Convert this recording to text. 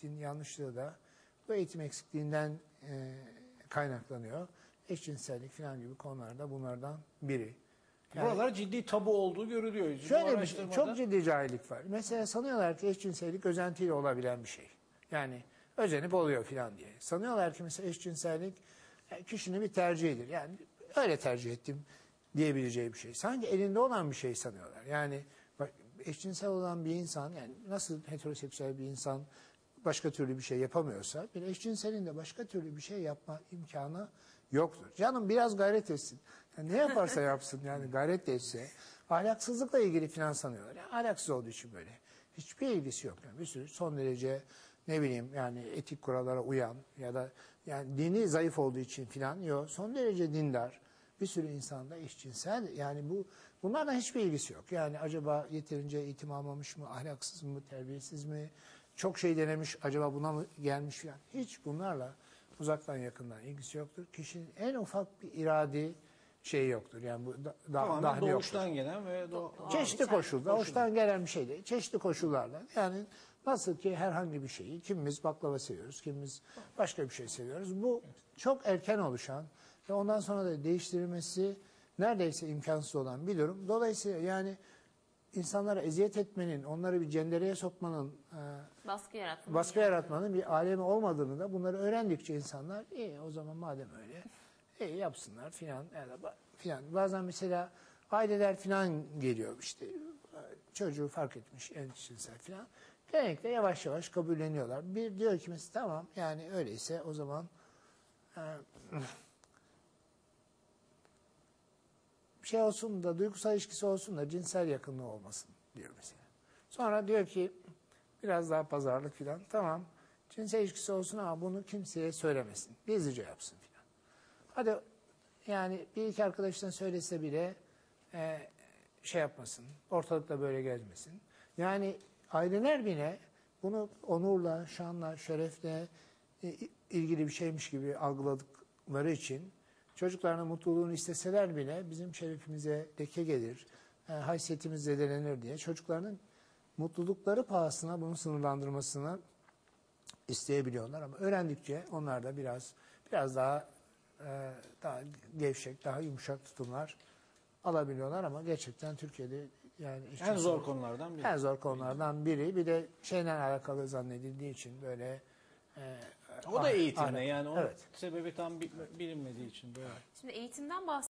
eksikliğinin yanlışlığı da bu eğitim eksikliğinden e, kaynaklanıyor. Eşcinsellik falan gibi konularda bunlardan biri. Yani- Buralar ciddi tabu olduğu görülüyor. Bu Şöyle bir şey, çok ciddi cahillik var. Mesela sanıyorlar ki eşcinsellik özentiyle olabilen bir şey. Yani özenip oluyor falan diye. Sanıyorlar ki mesela eşcinsellik e, kişinin bir tercihidir. Yani öyle tercih ettim diyebileceği bir şey. Sanki elinde olan bir şey sanıyorlar. Yani bak, eşcinsel olan bir insan yani nasıl heteroseksüel bir insan başka türlü bir şey yapamıyorsa bir eşcinselin de başka türlü bir şey yapma imkanı yoktur. Canım biraz gayret etsin. Yani ne yaparsa yapsın yani gayret etse ahlaksızlıkla ilgili filan sanıyorlar. Yani ahlaksız olduğu için böyle. Hiçbir ilgisi yok. Yani bir sürü son derece ne bileyim yani etik kurallara uyan ya da yani dini zayıf olduğu için filan yok. Son derece dindar bir sürü insanda eşcinsel yani bu bunlarla hiçbir ilgisi yok. Yani acaba yeterince eğitim almamış mı, ahlaksız mı, terbiyesiz mi, çok şey denemiş acaba buna mı gelmiş filan. Hiç bunlarla uzaktan yakından ilgisi yoktur. Kişinin en ufak bir iradi şeyi yoktur. Yani bu da, da, dahli yoktur. doğuştan gelen ve do- Çeşitli koşulda, hoştan gelen bir şeyde, çeşitli koşullarla. Yani nasıl ki herhangi bir şeyi, kimimiz baklava seviyoruz, kimimiz başka bir şey seviyoruz. Bu çok erken oluşan ve ondan sonra da değiştirilmesi neredeyse imkansız olan bir durum. Dolayısıyla yani insanlara eziyet etmenin, onları bir cendereye sokmanın, e, Baskı yaratma. baskı yaratmanın bir alemi olmadığını da bunları öğrendikçe insanlar iyi o zaman madem öyle iyi yapsınlar filan ya da ba- filan. Bazen mesela aileler filan geliyor işte çocuğu fark etmiş endişesel filan. Genellikle yavaş yavaş kabulleniyorlar. Bir diyor ki mesela tamam yani öyleyse o zaman e, bir şey olsun da duygusal ilişkisi olsun da cinsel yakınlığı olmasın diyor mesela. Sonra diyor ki biraz daha pazarlık filan tamam cinsel ilişkisi olsun ama bunu kimseye söylemesin. Gizlice yapsın filan. Hadi yani bir iki arkadaştan söylese bile e, şey yapmasın. Ortalıkta böyle gezmesin. Yani aileler bile bunu onurla, şanla, şerefle e, ilgili bir şeymiş gibi algıladıkları için çocuklarının mutluluğunu isteseler bile bizim şerefimize leke gelir, e, haysiyetimiz zedelenir diye çocuklarının mutlulukları pahasına bunu sınırlandırmasını isteyebiliyorlar ama öğrendikçe onlar da biraz biraz daha e, daha gevşek, daha yumuşak tutumlar alabiliyorlar ama gerçekten Türkiye'de yani en zor konulardan biri. en zor konulardan biri. Bir de şeyle alakalı zannedildiği için böyle e, O da eğitimle yani onun Evet. sebebi tam bi- bilinmediği için böyle. Şimdi eğitimden bahsediyoruz.